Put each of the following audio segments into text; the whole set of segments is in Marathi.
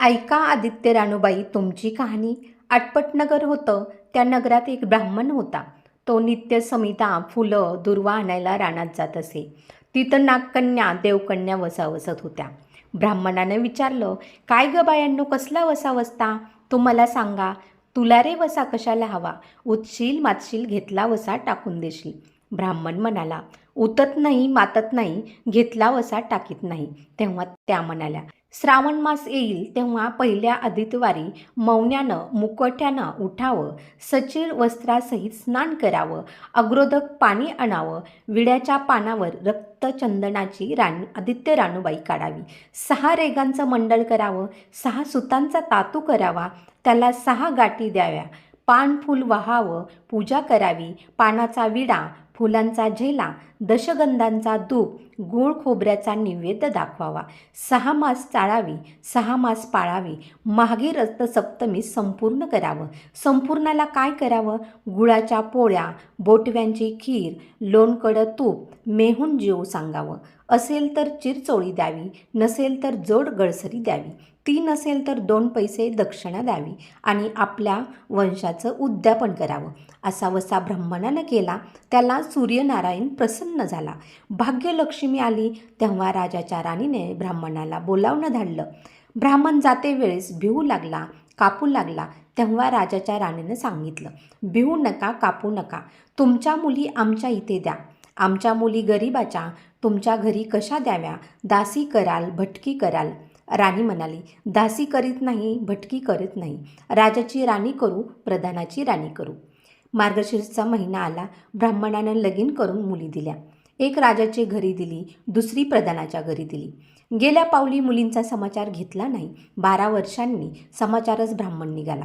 ऐका आदित्य रानूबाई तुमची कहाणी आटपटनगर होतं. त्या नगरात एक ब्राह्मण होता. तो नित्य समिता फुलं दुर्वा आणायला रानात जात असे. तिथं नागकन्या देवकन्या वसावसत होत्या. ब्राह्मणाने विचारलं काय ग बायांनो कसला वसावसता? तू तो मला सांगा तुला रे वसा कशाला हवा? उतशील मातशील घेतला वसा टाकून देशील. ब्राह्मण म्हणाला उतत नाही मातत नाही घेतला वसा टाकीत नाही. तेव्हा त्या म्हणाल्या श्रावण मास येईल तेव्हा पहिल्या आदित्यवारी मौन्यानं मुकट्यानं उठावं सचिर वस्त्रासहित स्नान करावं अग्रोदक पाणी आणावं विड्याच्या पानावर रक्तचंदनाची रान आदित्य रानूबाई काढावी. सहा रेगांचं मंडळ करावं सहा सुतांचा तातू करावा त्याला सहा गाठी द्याव्या. पान फूल वाहावं पूजा करावी. पानाचा विडा फुलांचा झेला दशगंधांचा धूप गूळ खोबऱ्याचा निवेद्य दाखवावा. सहा मास चाळावी सहा मास पाळावी. मागे रक्त सप्तमी संपूर्ण करावं. संपूर्णाला काय करावं? गुळाच्या पोळ्या बोटव्यांची खीर लोणकडं तूप मेहून जीव सांगावं. असेल तर चिरचोळी द्यावी नसेल तर जोड गळसरी द्यावी ती नसेल तर दोन पैसे दक्षिणा द्यावी आणि आपल्या वंशाचं उद्यापन करावं. असा वसा ब्राह्मणानं केला त्याला सूर्यनारायण प्रसन्न झाला. भाग्यलक्ष्मी आली तेव्हा राजाच्या राणीने ब्राह्मणाला बोलावणं धाडलं. ब्राह्मण जाते वेळेस भिवू लागला कापू लागला तेव्हा राजाच्या राणीनं सांगितलं भिवू नका कापू नका. तुमच्या मुली आमच्या इथे द्या. आमच्या मुली गरिबाच्या तुमच्या घरी कशा द्याव्या? दासी कराल भटकी कराल. राणी म्हणाली दासी करीत नाही भटकी करीत नाही. राजाची राणी करू प्रधानाची राणी करू. मार्गशीर्षचा महिना आला. ब्राह्मणानं लगीन करून मुली दिल्या. एक राजाची घरी दिली दुसरी प्रधानाच्या घरी दिली. गेल्या पावली मुलींचा समाचार घेतला नाही. बारा वर्षांनी समाचारच ब्राह्मण निघाला.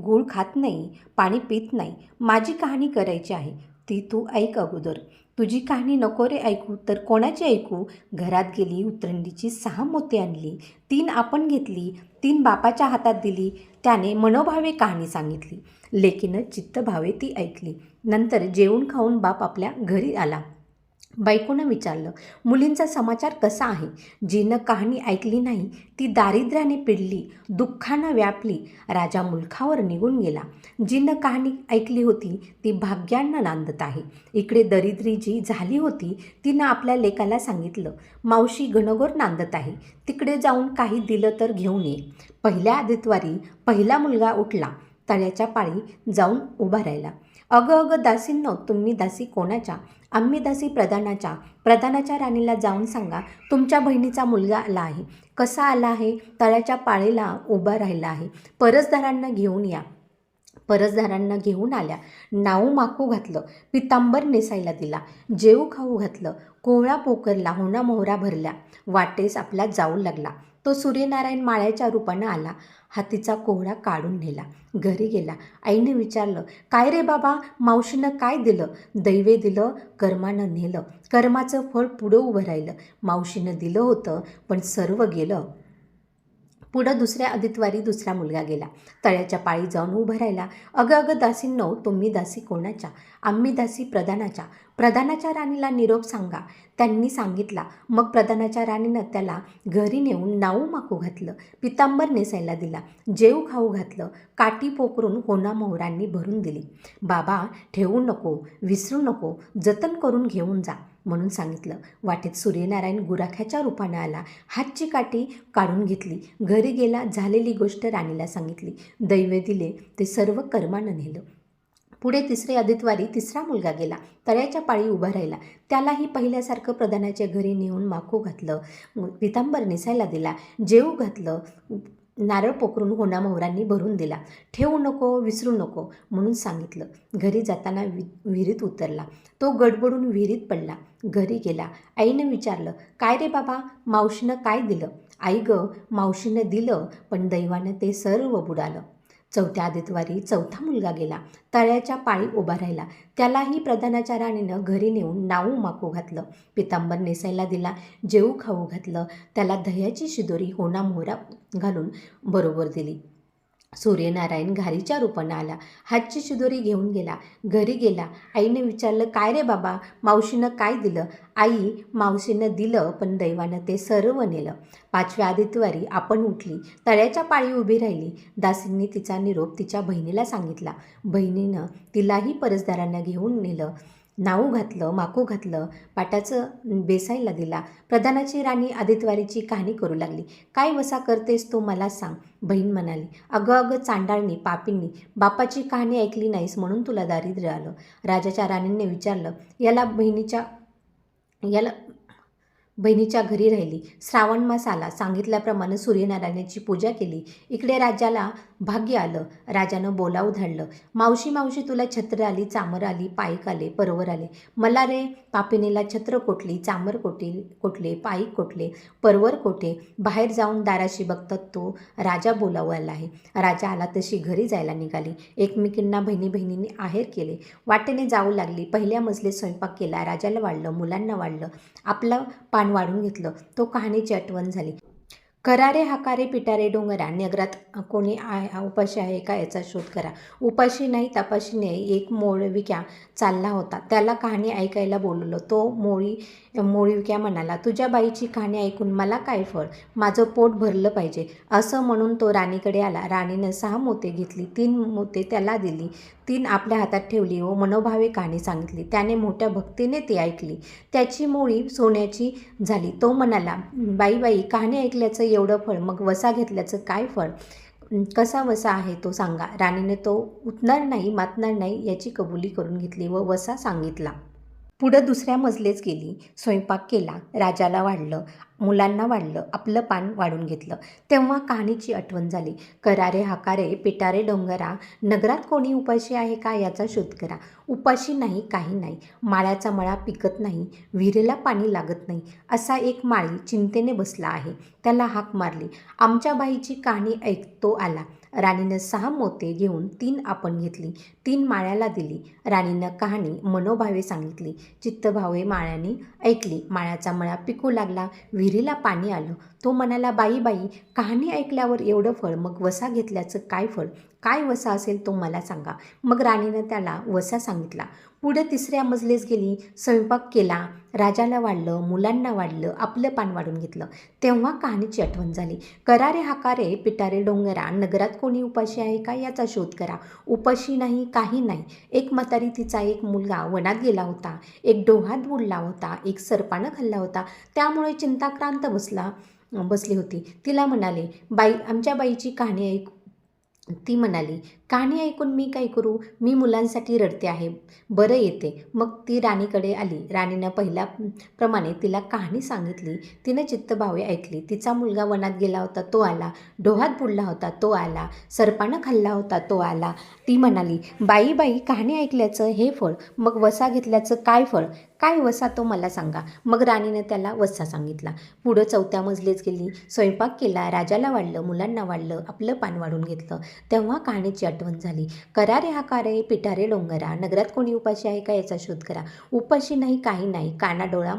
गूळ खात नाही पाणी पित नाही. माझी कहाणी करायची आहे. ती तू ऐक अगोदर. तुझी कहाणी नको रे ऐकू. तर कोणाची ऐकू? घरात गेली उतरंडीची सहा मोती आणली. तीन आपण घेतली तीन बापाच्या हातात दिली. त्याने मनोभावे कहाणी सांगितली. लेकीनं चित्तभावे ती ऐकली. नंतर जेवून खाऊन बाप आपल्या घरी आला. बायकोनं विचारलं मुलींचा समाचार कसा आहे? जिनं कहाणी ऐकली नाही ती दारिद्र्याने पिडली दुःखानं व्यापली राजा मुलखावर निघून गेला. जिनं कहाणी ऐकली होती ती भाग्यानं नांदत आहे. इकडे दरिद्री जी झाली होती तिनं आपल्या लेकाला सांगितलं मावशी घनघोर नांदत आहे. तिकडे जाऊन काही दिलं तर घेऊन ये. पहिल्या आदितवारी पहिला मुलगा उठला तळ्याच्या पाळी जाऊन उभा राहिला. अगं अगं दासींनो तुम्ही दासी कोणाच्या? आम्ही दासी प्रधानाच्या. प्रधानाच्या राणीला जाऊन सांगा तुमच्या बहिणीचा मुलगा आला आहे. कसा आला आहे? तळ्याच्या पाळीला उभा राहिला आहे. परसदारांना घेऊन या. परसदारांना घेऊन आल्या. नाऊ माकू घातलं. पितांबर नेसायला दिला. जेऊ खाऊ घातलं. कोहळा पोकरला होणा मोहरा भरल्या. वाटेस आपला जाऊ लागला. तो सूर्यनारायण माळ्याच्या रूपानं आला. हातीचा कोहळा काढून नेला. घरी गेला. आईने विचारलं काय रे बाबा? मावशीनं काय दिलं? दैवे दिलं कर्मानं नेलं. कर्माचं फळ पुढं उभं राहिलं. मावशीनं दिलं होतं पण सर्व गेलं. पुढं दुसऱ्या आदितवारी दुसरा मुलगा गेला. तळ्याच्या पाळी जाऊन उभं राहिला. अगं अगं दासींनो तुम्ही दासी कोणाच्या? आम्ही दासी प्रधानाच्या. प्रधानाच्या राणीला निरोप सांगा. त्यांनी सांगितला. मग प्रधानाच्या राणीनं त्याला घरी नेऊन नाऊ माकू घातलं. पितांबर नेसायला दिला. जेव खाऊ घातलं. काठी पोकरून होना मोहरांनी भरून दिली. बाबा ठेवू नको. विसरू नको. जतन करून घेऊन जा म्हणून सांगितलं. वाटेत सूर्यनारायण गुराख्याच्या रूपानं आला. हातची काठी काढून घेतली. घरी गेला झालेली गोष्ट राणीला सांगितली. दैवे दिले ते सर्व कर्मानं नेलं. पुढे तिसरे आदितवारी तिसरा मुलगा गेला. तळ्याच्या पाळी उभा राहिला. त्यालाही पहिल्यासारखं प्रधानाच्या घरी नेऊन माखू घातलं. पितांबर नेसायला दिला. जेऊ घातलं. नारळ पोखरून होना मोहरांनी भरून दिला. ठेवू नको विसरू नको म्हणून सांगितलं. घरी जाताना वि विहिरीत उतरला. तो गडबडून विहिरीत पडला. घरी गेला. आईनं विचारलं काय रे बाबा? मावशीनं काय दिलं? आई ग मावशीनं दिलं पण दैवानं ते सर्व बुडालं. चौथ्या आदितवारी चौथा मुलगा गेला. तळ्याच्या पाळी उभा राहिला. त्यालाही प्रधानाच्या राणीनं घरी नेऊन नाऊ माकू घातलं. पितांबर नेसायला दिला. जेऊ खाऊ घातलं. त्याला दह्याची शिदोरी होणा मोहरा घालून बरोबर दिली. सूर्यनारायण घारीच्या रूपानं आला. हातची शिदोरी घेऊन गेला. घरी गेला. आईने विचारलं काय रे बाबा? मावशीनं काय दिलं? आई मावशीनं दिलं पण दैवानं ते सर्व नेलं. पाचव्या आदित्यवारी आपण उठली. तळ्याच्या पाळी उभी राहिली. दासींनी तिचा निरोप तिच्या बहिणीला सांगितला. बहिणीनं तिलाही परसदारांना घेऊन नेलं. नाऊ घातलं माकू घातलं पाटाचं बेसायला दिला. प्रधानाची राणी आदित्यवारीची कहाणी करू लागली. काय वसा करतेस तू मला सांग बहीण म्हणाली. अगं अगं चांडाळणी पापींनी बापाची कहाणी ऐकली नाहीस म्हणून तुला दारिद्र्य आलं. राजाच्या राणींनी विचारलं याला बहिणीच्या याला बहिणीच्या घरी राहिली. श्रावण मास आला. सांगितल्याप्रमाणे सूर्यनारायणाची पूजा केली. इकडे राजाला भाग्य आलं. राजानं बोलावं धाडलं मावशी मावशी तुला छत्र आली चामर आली पायीक आले परवर आले. मला रे पापिनीला छत्र कोटली चामर कोटी कोटले पायीक कोटले परवर कोटे बाहेर जाऊन दाराशी बघतात तो राजा बोलावायला आहे. राजा आला तशी घरी जायला निघाली. एकमेकींना बहिणी बहिणींनी आहेर केले. वाटेने जाऊ लागली. पहिल्या मजले स्वयंपाक केला. राजाला वाढलं. मुलांना वाढलं. आपलं पान वाढून घेतलं. तो कहाणीची आठवण झाली. करारे हाकारे पिटारे डोंगरा नगरात कोणी आहे उपाशी आहे का याचा शोध करा. उपाशी नाही तपाशीने एक मोळविक्या चालला होता. त्याला कहाणी ऐकायला बोलवलं. तो मोळी मोळविक्या म्हणाला तुझ्या बाईची कहाणी ऐकून मला काय फळ? माझं पोट भरलं पाहिजे. असं म्हणून तो राणीकडे आला. राणीनं सहा मोते घेतली. तीन मोते त्याला दिली. तीन आपल्या हातात ठेवली व मनोभावे कहाणी सांगितली. त्याने मोठ्या भक्तीने ती ऐकली. त्याची मोळी सोन्याची झाली. तो म्हणाला बाई बाई कहाणी ऐकल्याचं एवढं फळ मग वसा घेतल्याचं काय फळ? कसा वसा आहे तो सांगा. राणीने तो उठणार नाही मातणार नाही याची कबुली करून घेतली व वसा सांगितला. पुढं दुसऱ्या मजलेच गेली. स्वयंपाक केला. राजाला वाढलं. मुलांना वाढलं. आपलं पान वाढून घेतलं. तेव्हा कहाणीची आठवण झाली. करारे हाकारे पिटारे डोंगरा. नगरात कोणी उपाशी आहे का याचा शोध करा. उपाशी नाही काही नाही. माळ्याचा मळा पिकत नाही. विहिरीला पाणी लागत नाही. असा एक माळी चिंतेने बसला आहे. त्याला हाक मारली. आमच्या बाईची कहाणी ऐकतो आला. राणीनं सहा मोते घेऊन तीन आपण घेतली तीन माळ्याला दिली. राणीनं कहाणी मनोभावे सांगितली. चित्तभावे माळ्याने ऐकली. माळ्याचा मळा पिकू लागला विहिरीला पाणी आलं. तो म्हणाला बाई बाई कहाणी ऐकल्यावर एवढं फळ मग वसा घेतल्याचं काय फळ? काय वसा असेल तो मला सांगा. मग राणीनं त्याला वसा सांगितला. पुढे तिसऱ्या मजलेस गेली स्वयंपाक केला राजाला वाढलं मुलांना वाढलं आपलं पान वाढून घेतलं. तेव्हा कहाणीची आठवण झाली. करारे हाकारे पिटारे डोंगरा नगरात कोणी उपाशी आहे का याचा शोध करा. उपाशी नाही काही नाही. एक म्हातारी तिचा एक मुलगा वनात गेला होता. एक डोहात बुडला होता. एक सरपानं खाल्ला होता. त्यामुळे चिंताक्रांत बसला बसली होती. तिला म्हणाले बाई आमच्या बाईची कहाणी ऐक ती म्हणाली कहाणी ऐकून मी काय करू? मी मुलांसाठी रडते आहे. बरं येते. मग ती राणीकडे आली. राणीनं पहिल्या प्रमाणे तिला कहाणी सांगितली. तिनं चित्तभावे ऐकली. तिचा मुलगा वनात गेला होता तो आला. डोहात बुडला होता तो आला. सरपानं खाल्ला होता तो आला. ती म्हणाली बाई बाई कहाणी ऐकल्याचं हे फळ मग वसा घेतल्याचं काय फळ? काय वसा तो मला सांगा. मग राणीनं त्याला वसा सांगितला. पुढं चौथ्या मजलीच गेली. स्वयंपाक केला. राजाला वाढलं मुलांना वाढलं आपलं पान वाढून घेतलं. तेव्हा कहाणीची आठवण झाली. करारे हा कारे पिटारे डोंगरा नगरात कोणी उपाशी आहे का याचा शोध करा. उपाशी नाही काही नाही. काना डोळा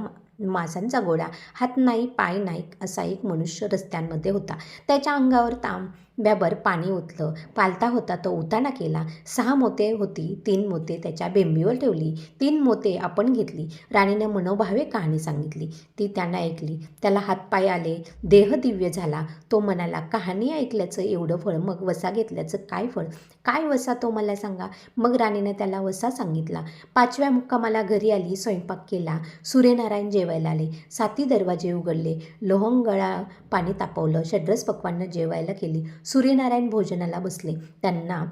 मासांचा गोळा हात नाही पाय नाही असा एक मनुष्य रस्त्यांमध्ये होता. त्याच्या अंगावर ताम ब्याबर पाणी ओतलं. पालता होता तो उताना केला. सहा मोते होती. तीन मोते त्याच्या बेंबीवर ठेवली. तीन मोते आपण घेतली. राणीनं मनोभावे कहाणी सांगितली. ती त्यांना ऐकली. त्याला हातपाय आले. देह दिव्य झाला. तो म्हणाला कहाणी ऐकल्याचं एवढं फळ मग वसा घेतल्याचं काय फळ? काय वसा तो मला सांगा. मग राणीने त्याला वसा सांगितला. पाचव्या मुक्कामाला घरी आली स्वयंपाक केला. सूर्यनारायण जेवायला आले. साती दरवाजे उघडले. लोहंगळा पाणी तापवलं. षड्रस पक्वांना जेवायला केली. सूर्यनारायण भोजनाला बसले. त्यांना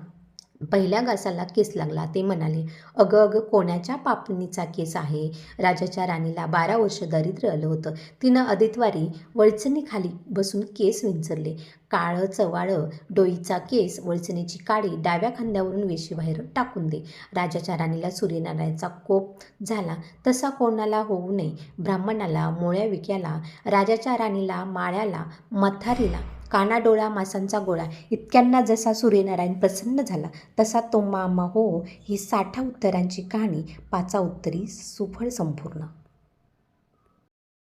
पहिल्या घासाला केस लागला. ते म्हणाले अगं अगं कोणाच्या पापणीचा केस आहे? राजाच्या राणीला बारा वर्ष दरिद्र आलं होतं. तिनं अदितवारी वळचणीखाली बसून केस विंचरले. काळं चवाळं डोईचा केस वळचणीची काळी डाव्या खांद्यावरून वेशीबाहेर टाकून दे. राजाच्या राणीला सूर्यनारायणाचा कोप झाला. तसा कोणाला होऊ नये. ब्राह्मणाला मोळ्या विक्याला राजाच्या राणीला माळ्याला मथारीला कानाडोळा मासांचा गोळा. इतक्यांना जसा सूर्यनारायण प्रसन्न झाला तसा तो मामा हो ही साठा उत्तरांची कहाणी पाचा उत्तरी सुफळ संपूर्ण.